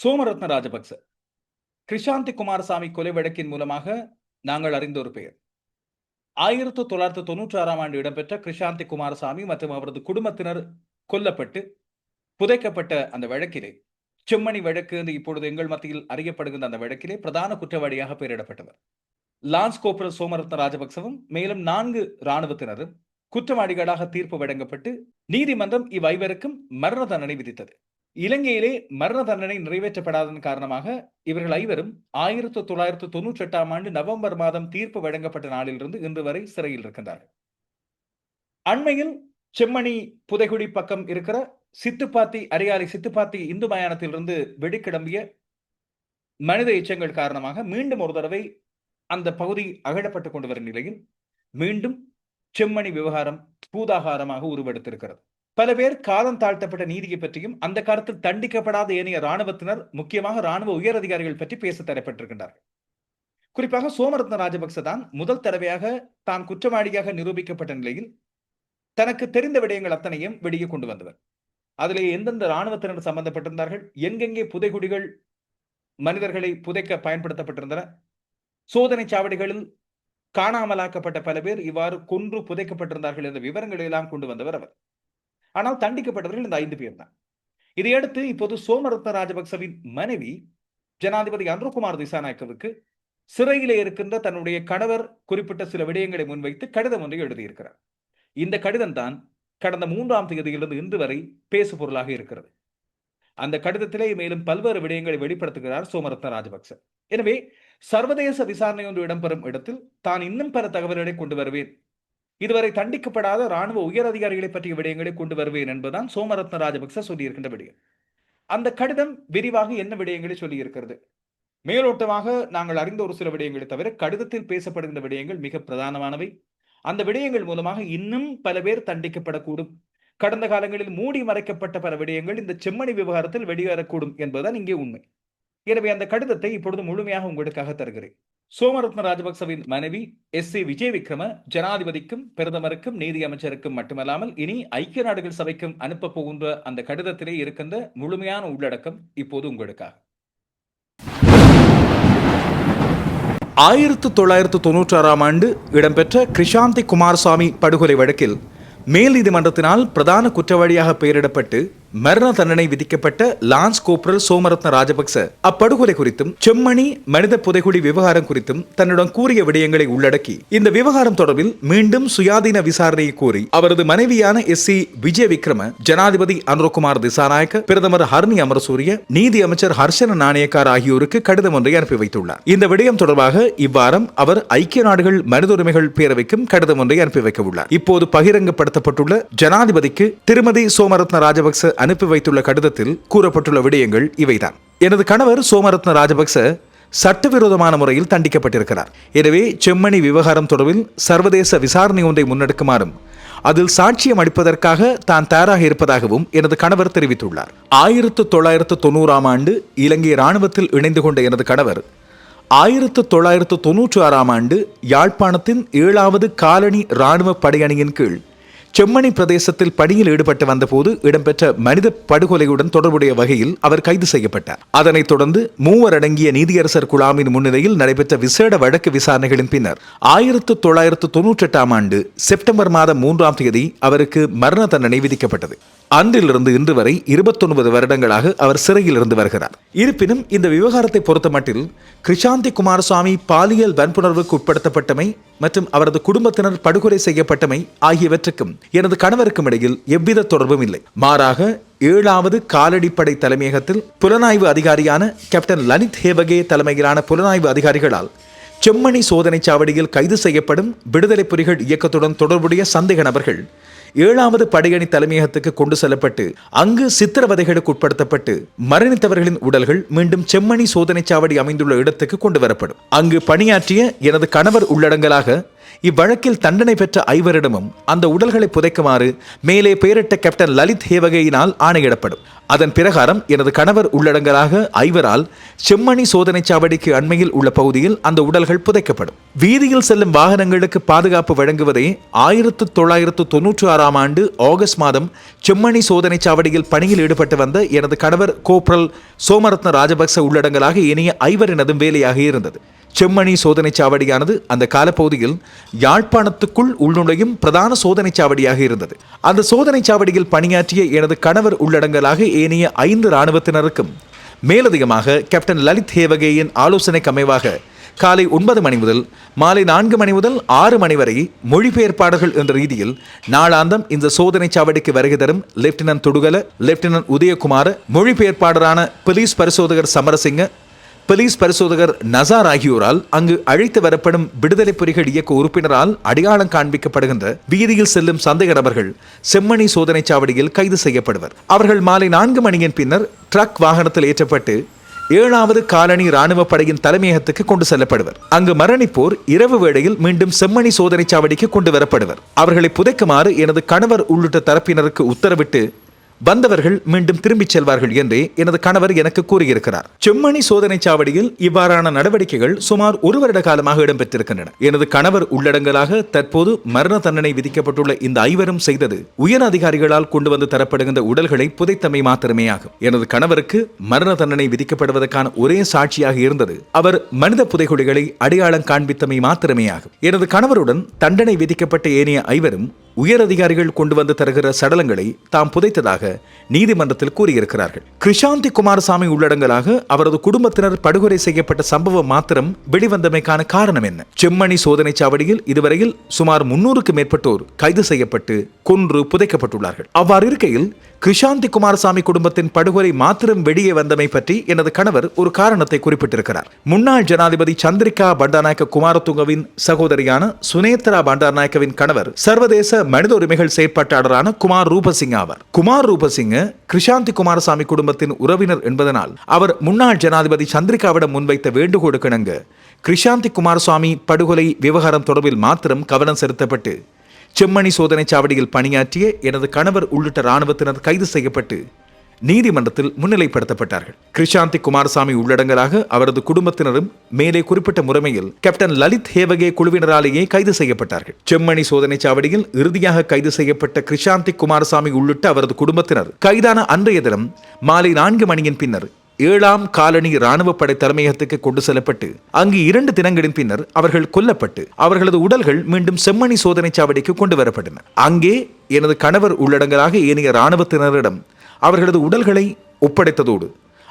சோமரத்ன ராஜபக்ச. கிருஷாந்தி குமாரசாமி கொலை வழக்கின் மூலமாக நாங்கள் அறிந்த ஒரு பெயர். ஆயிரத்து தொள்ளாயிரத்து தொன்னூற்றி ஆறாம் ஆண்டு இடம்பெற்ற கிருஷாந்தி குமாரசாமி மற்றும் அவரது குடும்பத்தினர் கொல்லப்பட்டு புதைக்கப்பட்ட அந்த வழக்கிலே செம்மணி வழக்கு என்று இப்பொழுது எங்கள் மத்தியில் அறியப்படுகின்ற அந்த வழக்கிலே பிரதான குற்றவாளியாக பெயரிடப்பட்டவர். லான்ஸ் கோப்ரல் சோமரத்ன ராஜபக்சவும் மேலும் நான்கு இராணுவத்தினரும் குற்றவாளிகளாக தீர்ப்பு வழங்கப்பட்டு நீதிமன்றம் இவ்வைவருக்கும் மரண தண்டனை விதித்தது. இலங்கையிலே மரண தண்டனை நிறைவேற்றப்படாததன் காரணமாக இவர்கள் ஐவரும் ஆயிரத்தி தொள்ளாயிரத்து தொன்னூற்றி எட்டாம் ஆண்டு நவம்பர் மாதம் தீர்ப்பு வழங்கப்பட்ட நாளிலிருந்து இன்று வரை சிறையில் இருக்கின்றார்கள். அண்மையில் செம்மணி புதைகுடி பக்கம் இருக்கிற சித்துப்பாத்தி அரியாலை சித்துப்பாத்தி இந்து மயானத்திலிருந்து வெடிக்கிளம்பிய மனித எச்சங்கள் காரணமாக மீண்டும் ஒரு தடவை அந்த பகுதி அகழப்பட்டுக் கொண்டு வரும் நிலையில் மீண்டும் செம்மணி விவகாரம் பூதாகாரமாக உருவெடுத்திருக்கிறது. பல பேர் காலம் தாழ்த்தப்பட்ட நீதியை பற்றியும் அந்த காலத்தில் தண்டிக்கப்படாத ஏனைய ராணுவத்தினர் முக்கியமாக ராணுவ உயர் அதிகாரிகள் பற்றி பேச தரப்பட்டிருக்கின்றார்கள் குறிப்பாக சோமரத்ன ராஜபக்ச தான் முதல் தடவையாக தான் குற்றவாளியாக நிரூபிக்கப்பட்ட நிலையில் தனக்கு தெரிந்த விடயங்கள் அத்தனையும் வெளியே கொண்டு வந்தவர். அதிலே எந்தெந்த ராணுவத்தினர் சம்பந்தப்பட்டிருந்தார்கள் எங்கெங்கே புதைகுடிகள் மனிதர்களை புதைக்க பயன்படுத்தப்பட்டிருந்தன சோதனை சாவடிகளில் காணாமலாக்கப்பட்ட பல பேர் இவ்வாறு கொன்று புதைக்கப்பட்டிருந்தார்கள் என்ற விவரங்களை எல்லாம் கொண்டு வந்தவர் அவர். ஆனால் தண்டிக்கப்பட்டவர்கள் இந்த ஐந்து பேர் தான். இதையடுத்து இப்போது சோமரத்ன ராஜபக்சவின் மனைவி ஜனாதிபதி அன்ருகுமார் திசாநாயக்கவுக்கு சிறையிலே இருக்கின்ற தன்னுடைய கணவர் குறிப்பிட்ட சில விடயங்களை முன்வைத்து கடிதம் ஒன்றை எழுதியிருக்கிறார். இந்த கடிதம் தான் கடந்த மூன்றாம் தேதியிலிருந்து இன்று வரை பேசு பொருளாக இருக்கிறது. அந்த கடிதத்திலே மேலும் பல்வேறு விடயங்களை வெளிப்படுத்துகிறார் சோமரத்ன ராஜபக்ச. எனவே சர்வதேச விசாரணை ஒன்று இடம்பெறும் இடத்தில் தான் இன்னும் பல தகவல்களை கொண்டு வருவேன் இதுவரை தண்டிக்கப்படாத ராணுவ உயர் அதிகாரிகளை பற்றிய விடயங்களை கொண்டு வருவேன் என்பதுதான் சோமரத்ன ராஜபக்ச சொல்லியிருக்கின்ற விடயம். அந்த கடிதம் விரிவாக என்ன விடயங்களை சொல்லியிருக்கிறது? மேலோட்டமாக நாங்கள் அறிந்த ஒரு சில விடயங்களை தவிர கடிதத்தில் பேசப்படுகின்ற விடயங்கள் மிக பிரதானமானவை. அந்த விடயங்கள் மூலமாக இன்னும் பல பேர் தண்டிக்கப்படக்கூடும். கடந்த காலங்களில் மூடி மறைக்கப்பட்ட பல விடயங்கள் இந்த செம்மணி விவகாரத்தில் வெளியேறக்கூடும் என்பதுதான் இங்கே உண்மை. எனவே அந்த கடிதத்தை இப்பொழுது முழுமையாக உங்களுக்காக தருகிறேன். சோமரத்ன ராஜபக்சவின் மனைவி எஸ். சி விஜய் விக்ரம ஜனாதிபதிக்கும் பிரதமருக்கும் நீதி அமைச்சருக்கும் மட்டுமல்லாமல் இனி ஐக்கிய நாடுகள் சபைக்கும் அனுப்ப போகின்ற அந்த கடிதத்திலே இருக்கின்ற முழுமையான உள்ளடக்கம் இப்போது உங்களுக்காக. ஆயிரத்து தொள்ளாயிரத்து தொன்னூற்றி ஆறாம் ஆண்டு இடம்பெற்ற கிருஷாந்தி குமாரசாமி படுகொலை வழக்கில் மேல் நீதிமன்றத்தினால் பிரதான குற்றவாளியாக பெயரிடப்பட்டு மரண தண்டனை விதிக்கப்பட்ட லான்ஸ் கோப்ரல் சோமரத்ன ராஜபக்ச. அப்படுகொலை குறித்தும் செம்மணி மனித புதைகுடி விவகாரம் குறித்தும் தன்னிடம் கூறிய விடயங்களை உள்ளடக்கி இந்த விவகாரம் தொடர்பில் மீண்டும் சுயாதீன விசாரணையை கோரி அவரது மனைவியான எஸ் சி விஜய் விக்ரம ஜனாதிபதி அனுரகுமார் திசாநாயக்க பிரதமர் ஹர்னி அமரசூரிய நீதி அமைச்சர் ஹர்ஷன நாணயக்கார் ஆகியோருக்கு கடிதம் ஒன்றை அனுப்பி வைத்துள்ளார். இந்த விடயம் தொடர்பாக இவ்வாரம் அவர் ஐக்கிய நாடுகள் மனித உரிமைகள் பேரவைக்கும் கடிதம் ஒன்றை அனுப்பி வைக்க உள்ளார் இப்போது பகிரங்கப்படுத்தப்பட்டுள்ள ஜனாதிபதிக்கு திருமதி சோமரத்ன ராஜபக்ச அனுப்பி வைத்துள்ள கடிதத்தில் கூறப்பட்டுள்ள விடயங்கள் இவைதான். எனது கணவர் சோமரத்ன ராஜபக்ச சட்டவிரோதமான முறையில் தண்டிக்கப்பட்டிருக்கிறார். எனவே செம்மணி விவகாரம் தொடர்பில் சர்வதேச விசாரணை ஒன்றை முன்னெடுக்குமாறும் அதில் சாட்சியம் அளிப்பதற்காக தான் தயாராக இருப்பதாகவும் எனது கணவர் தெரிவித்துள்ளார். ஆயிரத்து தொள்ளாயிரத்து தொண்ணூறாம் ஆண்டு இலங்கை இராணுவத்தில் இணைந்து கொண்ட எனது கணவர் ஆயிரத்து தொள்ளாயிரத்து தொன்னூற்றி ஆறாம் ஆண்டு யாழ்ப்பாணத்தின் ஏழாவது காலனி இராணுவ படையணியின் கீழ் செம்மணி பிரதேசத்தில் பணியில் ஈடுபட்டு வந்தபோது இடம்பெற்ற மனித படுகொலையுடன் தொடர்புடைய வகையில் அவர் கைது செய்யப்பட்டார். அதனைத் தொடர்ந்து மூவர் அடங்கிய நீதியரசர் குழாமின் முன்னிலையில் நடைபெற்ற விசேட வழக்கு விசாரணைகளின் பின்னர் ஆயிரத்து தொள்ளாயிரத்து தொன்னூற்றி எட்டாம் ஆண்டு செப்டம்பர் மாதம் மூன்றாம் தேதி அவருக்கு மரண தண்டனை விதிக்கப்பட்டது. அன்றிலிருந்து இன்று வரை இருபத்தொன்பது வருடங்களாக அவர் சிறையில் இருந்து வருகிறார். இருப்பினும் இந்த விவகாரத்தை பொறுத்தமட்டில் கிருஷாந்தி குமாரசுவாமி பாலியல் வன்புணர்வுக்கு உட்படுத்தப்பட்டமை மற்றும் அவரது குடும்பத்தினர் படுகொலை செய்யப்பட்டமை ஆகியவற்றுக்கும் எனது கணவருக்கும் இடையில் எவ்வித தொடர்பும் இல்லை. மாறாக ஏழாவது காலடிப்படை தலைமையகத்தில் புலனாய்வு அதிகாரியான கேப்டன் லலித் ஹேவகே தலைமையிலான புலனாய்வு அதிகாரிகளால் செம்மணி சோதனை சாவடியில் கைது செய்யப்படும் விடுதலை புலிகள் இயக்கத்துடன் தொடர்புடைய சந்தேக நபர்கள் ஏழாவது படையணி தலைமையகத்துக்கு கொண்டு செல்லப்பட்டு அங்கு சித்திரவதைகளுக்கு உட்படுத்தப்பட்டு மரணித்தவர்களின் உடல்கள் மீண்டும் செம்மணி சோதனை சாவடி அமைந்துள்ள இடத்துக்கு கொண்டு வரப்படும். அங்கு பணியாற்றிய எனது கணவர் உள்ளடங்கலாக இவ்வழக்கில் தண்டனை பெற்ற ஐவரிடமும் அந்த உடல்களை புதைக்குமாறு மேலே பெயரிட்ட கேப்டன் லலித் ஹேவகையினால் ஆணையிடப்படும். அதன் பிரகாரம் எனது கணவர் உள்ளடங்கலாக ஐவரால் செம்மணி சோதனை சாவடிக்கு அண்மையில் உள்ள பகுதியில் அந்த உடல்கள் புதைக்கப்படும். வீதியில் செல்லும் வாகனங்களுக்கு பாதுகாப்பு வழங்குவதே ஆயிரத்து தொள்ளாயிரத்து தொன்னூற்றி ஆறாம் ஆண்டு ஆகஸ்ட் மாதம் செம்மணி சோதனை சாவடியில் பணியில் ஈடுபட்டு வந்த எனது கணவர் கோப்ரல் சோமரத்ன ராஜபக்ச உள்ளடங்கலாக இனிய ஐவரினதும் வேலையாக இருந்தது. செம்மணி சோதனைச் சாவடியானது அந்த காலப்பகுதியில் யாழ்ப்பாணத்துக்குள் உள்நுழையும் பிரதான சோதனைச் சாவடியாக இருந்தது. அந்த சோதனைச் சாவடியில் பணியாற்றிய எனது கணவர் உள்ளடங்கலாக ஏனைய ஐந்து இராணுவத்தினருக்கும் மேலதிகமாக கேப்டன் லலித் ஹேவகேயின் ஆலோசனைக்கு அமைவாக காலை ஒன்பது மணி முதல் மாலை நான்கு மணி முதல் ஆறு மணி வரை மொழிபெயர்ப்பாளர்கள் என்ற ரீதியில் நாளாந்தம் இந்த சோதனைச் சாவடிக்கு வருகை தரும் லெப்டினன்ட் துடுகல லெப்டினன்ட் உதயகுமார் மொழிபெயர்ப்பாளரான போலீஸ் பரிசோதகர் சமரசிங்க போலீஸ் பரிசோதகர் நசார் ஆகியோரால் அங்கு அழைத்து வரப்படும் விடுதலை புலிகள் இயக்க உறுப்பினரால் அடையாளம் காண்பிக்கப்படுகின்ற வீதியில் செல்லும் சந்தேக நபர்கள் செம்மணி சோதனை சாவடியில் கைது செய்யப்படுவர். அவர்கள் மாலை நான்கு மணியின் பின்னர் ட்ரக் வாகனத்தில் ஏற்றப்பட்டு ஏழாவது காலனி ராணுவ படையின் தலைமையகத்துக்கு கொண்டு செல்லப்படுவர். அங்கு மரணிப்போர் இரவு வேளையில் மீண்டும் செம்மணி சோதனை சாவடிக்கு கொண்டு வரப்படுவர். அவர்களை புதைக்குமாறு எனது கணவர் உள்ளிட்ட தரப்பினருக்கு உத்தரவிட்டு வந்தவர்கள் மீண்டும் திரும்பிச் செல்வார்கள் என்றே எனது கணவர் எனக்கு கூறியிருக்கிறார். செம்மணி சோதனை சாவடியில் இவ்வாறான நடவடிக்கைகள் சுமார் ஒரு வருட காலமாக இடம்பெற்றிருக்கின்றன. எனது கணவர் உள்ளடங்கலாக தற்போது மரண தண்டனை விதிக்கப்பட்டுள்ள இந்த ஐவரும் செய்தது உயர் அதிகாரிகளால் கொண்டு வந்து தரப்படுகின்ற உடல்களை புதைத்தமை மாத்திரமே ஆகும். எனது கணவருக்கு மரண தண்டனை விதிக்கப்படுவதற்கான ஒரே சாட்சியாக இருந்தது. அவர் மனித புதைகுழிகளை அடையாளம் காண்பித்தமை மாத்திரமே ஆகும். எனது கணவருடன் தண்டனை விதிக்கப்பட்ட ஏனைய ஐவரும் உயர் அதிகாரிகள் கொண்டு வந்து தருகிற சடலங்களை தாம் புதைத்ததாக நீதிமன்றத்தில் கூறியிருக்கிறார்கள். கிருஷாந்தி குமாரசாமி உள்ளடங்கலாக அவரது குடும்பத்தினர் படுகொலை செய்யப்பட்ட சம்பவம் மாத்திரம் வெளிவந்தமைக்கான காரணம் என்ன? செம்மணி சோதனை சாவடியில் இதுவரையில் சுமார் முன்னூறுக்கு மேற்பட்டோர் கைது செய்யப்பட்டு கொன்று புதைக்கப்பட்டுள்ளார்கள். அவ்வாறு இருக்கையில் கிருஷாந்தி குமாரசாமி குடும்பத்தின் படுகொலை மாத்திரம் வெளியே வந்தமை பற்றி எனது கணவர் ஒரு காரணத்தை குறிப்பிட்டிருக்கிறார். முன்னாள் ஜனாதிபதி சந்திரிகா பண்டாநாயக்க குமாரதுங்கவின் சகோதரியான சுனேத்ரா பண்டாநாயக்கவின் கணவர் சர்வதேச மனித உரிமைகள் செயற்பாட்டாளரான குமார் ரூபசிங் ஆவார். குமார் ரூபசிங்க கிருஷாந்தி குமாரசாமி குடும்பத்தின் உறவினர் என்பதனால் அவர் முன்னாள் ஜனாதிபதி சந்திரிகாவிடம் முன்வைத்த வேண்டுகோளுக்கு இணங்க கிருஷாந்தி குமாரசுவாமி படுகொலை விவகாரம் தொடர்பில் மாத்திரம் கவனம் செலுத்தப்பட்டு செம்மணி சோதனை சாவடியில் பணியாற்றிய எனது கணவர் உள்ளிட்ட இராணுவத்தினர் கைது செய்யப்பட்டு நீதிமன்றத்தில் முன்னிலைப்படுத்தப்பட்டார்கள். கிருஷாந்தி குமாரசாமி உள்ளடங்கலாக அவரது குடும்பத்தினரும் மேலே குறிப்பிட்ட முறைமையில் கேப்டன் லலித் ஹேவகே குழுவினராலேயே கைது செய்யப்பட்டார்கள். செம்மணி சோதனை சாவடியில் இறுதியாக கைது செய்யப்பட்ட கிருஷாந்தி குமாரசாமி உள்ளிட்ட அவரது குடும்பத்தினர் கைதான அன்றைய தினம் மாலை நான்கு மணியின் பின்னர் ஏழாம் காலனி ராணுவ படை தலைமையகத்துக்கு கொண்டு செல்லப்பட்டு அங்கு இரண்டு தினங்களின் பின்னர் அவர்கள் கொல்லப்பட்டு அவர்களது உடல்கள் மீண்டும் செம்மணி சோதனை சாவடிக்கு கொண்டு வரப்பட்டன. அங்கே எனது கணவர் உள்ளடங்கலாக ஏனைய இராணுவத்தினரிடம் அவர்களது உடல்களை ஒப்படைத்ததோடு.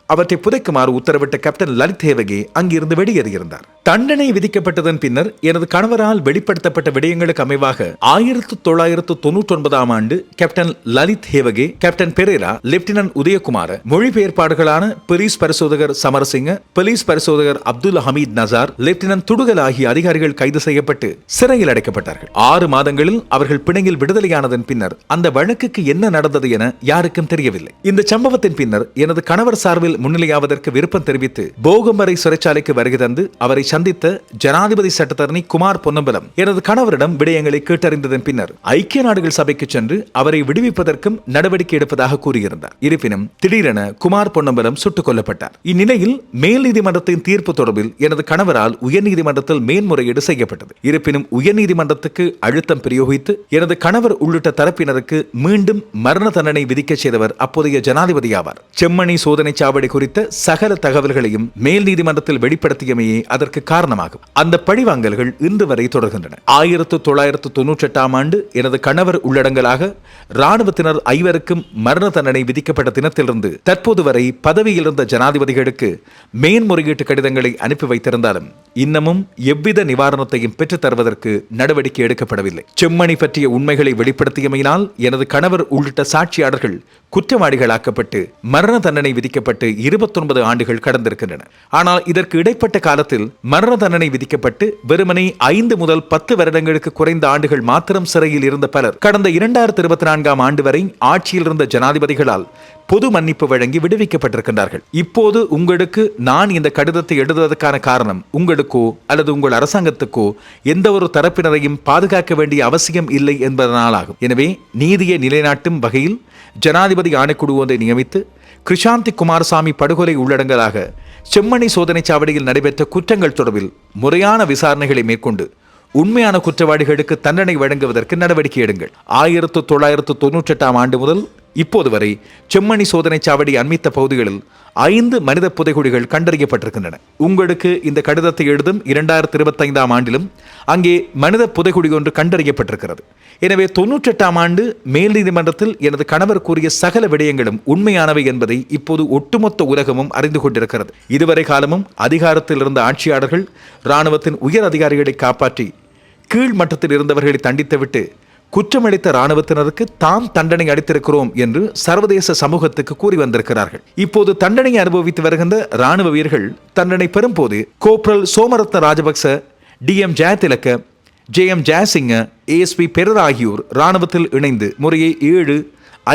அவற்றை புதைக்குமாறு உத்தரவிட்ட கேப்டன் லலித் தேவகி அங்கிருந்து வெளியேறியிருந்தார். தண்டனை விதிக்கப்பட்டதன் பின்னர் எனது கணவரால் வெளிப்படுத்தப்பட்ட விடயங்களுக்கு அமைவாக ஆயிரத்து தொள்ளாயிரத்து தொன்னூற்றி ஒன்பதாம் ஆண்டு captain Lalith Hewage captain Perera lieutenant Udayakumara மொழிபெயர்ப்பாளர்களான police பரிசோதகர் சமரசிங்க போலீஸ் பரிசோதகர் அப்துல் ஹமீத் நசார் லெப்டினன்ட் துடுகல் ஆகிய அதிகாரிகள் கைது செய்யப்பட்டு சிறையில் அடைக்கப்பட்டார்கள். ஆறு மாதங்களில் அவர்கள் பிணையில் விடுதலையானதன் பின்னர் அந்த வழக்குக்கு என்ன நடந்தது என யாருக்கும் தெரியவில்லை. இந்த சம்பவத்தின் பின்னர் எனது கணவர் சார்பில் முன்னிலையாவதற்கு விருப்பம் தெரிவித்து போகம்பரை சிறைச்சாலைக்கு வருகை தந்து அவரை சந்தித்த ஜனாதிபதி சட்டத்தரணி குமார் பொன்னம்பலம். எனது கணவரிடம் விடயங்களை கேட்டறிந்ததன் பின்னர் ஐக்கிய நாடுகள் சபைக்கு சென்று அவரை விடுவிப்பதற்கும் நடவடிக்கை எடுப்பதாக கூறியிருந்தார். இருப்பினும் திடீரென குமார் பொன்னம்பலம் சுட்டுக் கொல்லப்பட்டார். இந்நிலையில் மேல் நீதிமன்றத்தின் தீர்ப்பு தொடர்பில் எனது கணவரால் உயர்நீதிமன்றத்தில் மேன்முறையீடு செய்யப்பட்டது. இருப்பினும் உயர்நீதிமன்றத்துக்கு அழுத்தம் பிரயோகித்து எனது கணவர் உள்ளிட்ட தரப்பினருக்கு மீண்டும் மரண தண்டனை விதிக்கச் செய்தவர் அப்போதைய ஜனாதிபதி ஆவார் செம்மணி சோதனை சாவடி குறித்த சகல தகவல்களையும் மேல் நீதிமன்றத்தில் வெளிப்படுத்தியமையே அதற்கு காரணமாகும். அந்த பழிவாங்கல்கள் இன்று வரை தொடர்கின்றன. ஆயிரத்து தொள்ளாயிரத்து தொன்னூற்றி எட்டாம் ஆண்டு எனது கணவர் உள்ளடங்கலாக இராணுவத்தினர் ஐவருக்கும் மரண தண்டனை விதிக்கப்பட்ட தினத்திலிருந்து தற்போது வரை பதவியில் இருந்த ஜனாதிபதிகளுக்கு மேன்முறையீட்டு கடிதங்களை அனுப்பி வைத்திருந்தாலும் இன்னமும் எவ்வித நிவாரணத்தையும் பெற்றுத் தருவதற்கு நடவடிக்கை எடுக்கப்படவில்லை. செம்மணி பற்றிய உண்மைகளை வெளிப்படுத்தியமையினால் எனது கணவர் உள்ளிட்ட சாட்சியாளர்கள் குற்றவாளிகளாக்கப்பட்டு மரண தண்டனை விதிக்கப்பட்டு இருபத்தொன்பது ஆண்டுகள் கடந்திருக்கின்றன. ஆனால் இதற்கு இடைப்பட்ட காலத்தில் மரண தண்டனை விதிக்கப்பட்டு வெறுமனே ஐந்து முதல் பத்து வருடங்களுக்கு குறைந்த ஆண்டுகள் மாத்திரம் சிறையில் இருந்த பலர் கடந்த இரண்டாயிரத்தி இருபத்தி நான்காம் ஆண்டு வரை ஆட்சியில் இருந்த ஜனாதிபதிகளால் பொது மன்னிப்பு வழங்கி விடுவிக்கப்பட்டிருக்கின்றார்கள். இப்போது உங்களுக்கு நான் இந்த கடிதத்தை எழுதுவதற்கான காரணம் உங்களுக்கோ அல்லது உங்கள் அரசாங்கத்துக்கோ எந்த ஒரு தரப்பினரையும் பாதுகாக்க வேண்டிய அவசியம் இல்லை என்பதனாலாகும். எனவே நீதியை நிலைநாட்டும் வகையில் ஜனாதிபதி ஆணைக்குழு ஒன்றை நியமித்து கிருஷாந்தி குமாரசாமி படுகொலை உள்ளடங்கலாக செம்மணி சோதனைச் சாவடியில் நடைபெற்ற குற்றங்கள் தொடர்பில் முறையான விசாரணைகளை மேற்கொண்டு உண்மையான குற்றவாளிகளுக்கு தண்டனை வழங்குவதற்கு நடவடிக்கை எடுங்கள். ஆயிரத்து தொள்ளாயிரத்து தொன்னூற்றி எட்டாம் ஆண்டு முதல் இப்போது வரை செம்மணி சோதனை சாவடி அண்மித்த பகுதிகளில் ஐந்து மனித புதைகுழிகள் கண்டறியப்பட்டிருக்கின்றன. உங்களுக்கு இந்த கடிதத்தை எழுதும் இரண்டாயிரத்தி இருபத்தைந்தாம் ஆண்டிலும் அங்கே மனித புதைகுழி ஒன்று கண்டறியப்பட்டிருக்கிறது. எனவே தொன்னூற்றெட்டாம் ஆண்டு மேல் நீதிமன்றத்தில் எனது கணவர் கூறிய சகல விடயங்களும் உண்மையானவை என்பதை இப்போது ஒட்டுமொத்த உலகமும் அறிந்து கொண்டிருக்கிறது. இதுவரை காலமும் அதிகாரத்தில் இருந்த ஆட்சியாளர்கள் இராணுவத்தின் உயர் அதிகாரிகளை காப்பாற்றி கீழ் மட்டத்தில் இருந்தவர்களை தண்டித்துவிட்டு குற்றமளித்த ராணுவத்தினருக்கு தாம் தண்டனை அளித்திருக்கிறோம் என்று சர்வதேச சமூகத்துக்கு கூறி வந்திருக்கிறார்கள். இப்போது தண்டனை அனுபவித்து வருகின்ற இராணுவ வீரர்கள் தண்டனை பெறும்போது corporal Somaratne Rajapaksa D M Jayathilaka J M Jayasinghe ASP Perera ஆகியோர் இராணுவத்தில் இணைந்து முறையே ஏழு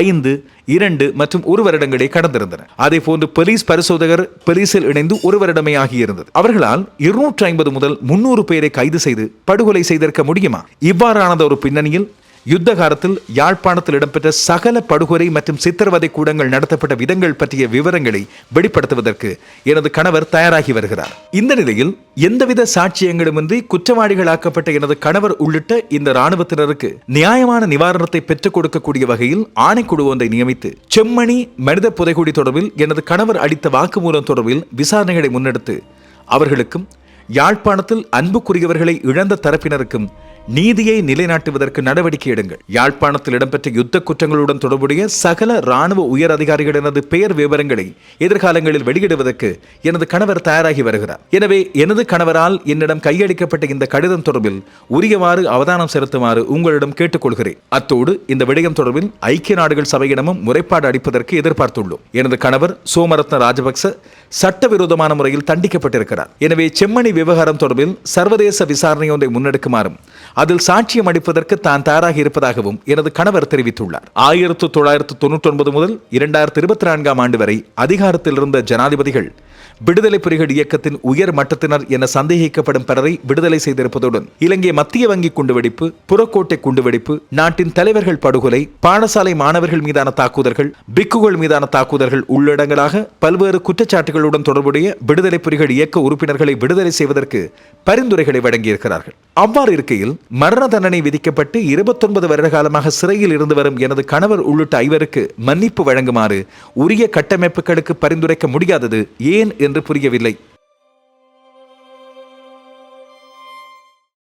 ஐந்து இரண்டு மற்றும் ஒரு வருடங்களே கடந்திருந்தன அதே போன்று போலீஸ் பரிசோதகர் பொலிஸில் இணைந்து ஒரு வருடமே ஆகியிருந்தது. அவர்களால் இருநூற்றி ஐம்பது முதல் முன்னூறு பேரை கைது செய்து படுகொலை செய்திருக்க முடியுமா? இவ்வாறானது ஒரு பின்னணியில் யுத்த காலத்தில் யாழ்ப்பாணத்தில் இடம்பெற்ற சகல படுகொலை மற்றும் சித்திரவதை கூடங்கள் நடத்தப்பட்ட விதங்கள் பற்றிய விவரங்களை வெளிப்படுத்துவதற்கு எனது கணவர் தயாராகி வருகிறார். இந்த நிலையில் எந்தவித சாட்சியங்களுமின்றி குற்றவாளிகளாக்கப்பட்ட எனது கணவர் உள்ளிட்ட இந்த இராணுவத்தினருக்கு நியாயமான நிவாரணத்தை பெற்றுக் கொடுக்கக்கூடிய வகையில் ஆணைக்குழு ஒன்றை நியமித்து செம்மணி மனித புதைகுடி தொடர்பில் எனது கணவர் அளித்த வாக்குமூலம் தொடர்பில் விசாரணைகளை முன்னெடுத்து அவர்களுக்கும் யாழ்ப்பாணத்தில் அன்புக்குரியவர்களை இழந்த தரப்பினருக்கும் நீதியை நிலைநாட்டுவதற்கு நடவடிக்கை எடுங்கள். யாழ்ப்பாணத்தில் இடம்பெற்ற யுத்த குற்றங்களுடன் தொடர்புடைய சகல ராணுவ உயர் அதிகாரிகளினது பெயர் விவரங்களை எதிர்காலங்களில் வெளியிடுவதற்கு எனது கணவர் தயாராகி வருகிறார். எனவே எனது கணவரால் என்னிடம் கையளிக்கப்பட்ட இந்த கடிதம் தொடர்பில் உரியவாறு அவதானம் செலுத்துமாறு உங்களிடம் கேட்டுக்கொள்கிறேன். அத்தோடு இந்த விடயம் தொடர்பில் ஐக்கிய நாடுகள் சபையிடமும் முறைப்பாடு அளிப்பதற்கு எதிர்பார்த்துள்ளோம். எனது கணவர் சோமரத்ன ராஜபக்ச சட்டவிரோதமான முறையில் தண்டிக்கப்பட்டிருக்கிறார். எனவே செம்மணி விவகாரம் தொடர்பில் சர்வதேச விசாரணை ஒன்றை முன்னெடுக்குமாறும் அதில் சாட்சியம் அளிப்பதற்கு தான் தயாராக இருப்பதாகவும் எனது கணவர் தெரிவித்துள்ளார். ஆயிரத்து தொள்ளாயிரத்து தொன்னூற்றி ஒன்பது முதல் இரண்டாயிரத்து இருபத்தி நான்காம் ஆண்டு வரை அதிகாரத்தில் இருந்த ஜனாதிபதிகள் விடுதலை புலிகள் இயக்கத்தின் உயர் மட்டத்தினர் என சந்தேகிக்கப்படும் பலரை விடுதலை செய்திருப்பதுடன் இலங்கை மத்திய வங்கி குண்டுவெடிப்பு புறக்கோட்டை குண்டுவெடிப்பு நாட்டின் தலைவர்கள் படுகொலை பாடசாலை மாணவர்கள் மீதான தாக்குதல்கள் பிக்குகள் மீதான தாக்குதல்கள் உள்ளடங்களாக பல்வேறு குற்றச்சாட்டுகளுடன் தொடர்புடைய விடுதலை புலிகள் இயக்க உறுப்பினர்களை விடுதலை செய்வதற்கு பரிந்துரைகளை வழங்கியிருக்கிறார்கள். அவ்வாறு இருக்கையில் மரண தண்டனை விதிக்கப்பட்டு இருபத்தொன்பது வருட காலமாக சிறையில் இருந்து வரும் எனது கணவர் உள்ளிட்ட ஐவருக்கு மன்னிப்பு வழங்குமாறு உரிய கட்டமைப்புகளுக்கு பரிந்துரைக்க முடியாதது ஏன் என்று புரியவில்லை.